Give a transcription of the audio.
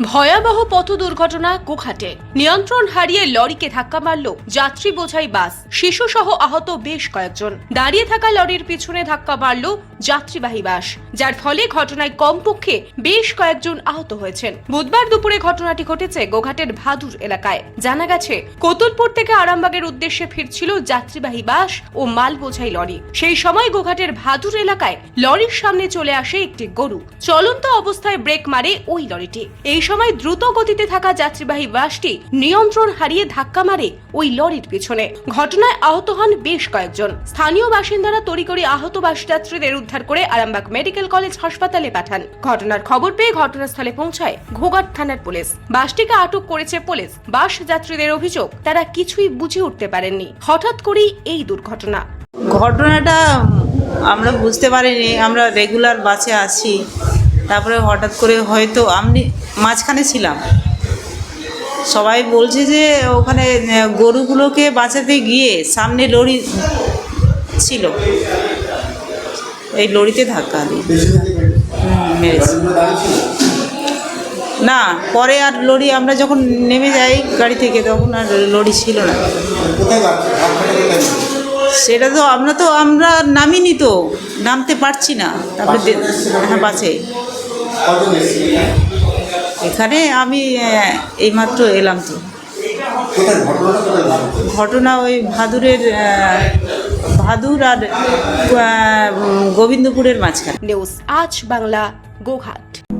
ভয়াবহ পথ দুর্ঘটনা কোখাটে। নিয়ন্ত্রণ হারিয়ে লরিকে ধাক্কা মারল যাত্রী বোঝাই বাস। শিশু সহ আহত বেশ কয়েকজন। দাঁড়িয়ে থাকা লরির পিছনে ধাক্কা মারল যাত্রীবাহী বাস, যার ফলে ঘটনায় কমপক্ষে বেশ কয়েকজন আহত হয়েছেন। বুধবার দুপুরে ঘটনাটি ঘটেছে গোঘাটের ভাদুর এলাকায়। জানা গেছে, কোতুলপুর থেকে আরামবাগের উদ্দেশ্যে ফিরছিল যাত্রীবাহী বাস ও মাল বোঝাই লরি। সেই সময় গোঘাটের ভাদুর এলাকায় লরির সামনে চলে আসে একটি গরু। চলন্ত অবস্থায় ব্রেক মারে ওই লরিটি। এই সময় দ্রুত গতিতে থাকা যাত্রীবাহী বাসটি নিয়ন্ত্রণ হারিয়ে ধাক্কা মারে ওই লরির পিছনে। ঘটনায় আহত হন বেশ কয়েকজন। স্থানীয় বাসিন্দারা তড়িঘড়ি আহত বাস যাত্রীদের উদ্ধার করে আরামবাগ মেডিকেল কলেজ হাসপাতালে পাঠান। ঘটনার খবর পেয়ে ঘটনাস্থলে পৌঁছায় ঘোঘাট থানার পুলিশ। বাসটিকে আটক করেছে পুলিশ। বাস যাত্রীদের অভিযোগ, তারা কিছুই বুঝে উঠতে পারেননি। হঠাৎ করেই এই দুর্ঘটনা। ঘটনাটা আমরা বুঝতে পারিনি। আমরা রেগুলার বাসে আছি। তারপরে হঠাৎ করে হয়তো আমি মাঝখানে ছিলাম। সবাই বলছে যে ওখানে গরুগুলোকে বাঁচাতে গিয়ে সামনে লরি ছিল। এই লরিতে ধাক্কা হুম, না পরে আর লরি আমরা যখন নেমে যাই গাড়ি থেকে তখন আর লরি ছিল না। সেটা তো আমরা তো আমরা নামিনি তো নামতে পারছি না। তারপরে হ্যাঁ বাসে। এখানে আমি এইমাত্র এলাম তো। ঘটনা ওই ভাদুরের আহ, ভাদুর আর গোবিন্দপুরের মাঝখানে। নিউজ আজ বাংলা গোঘাট।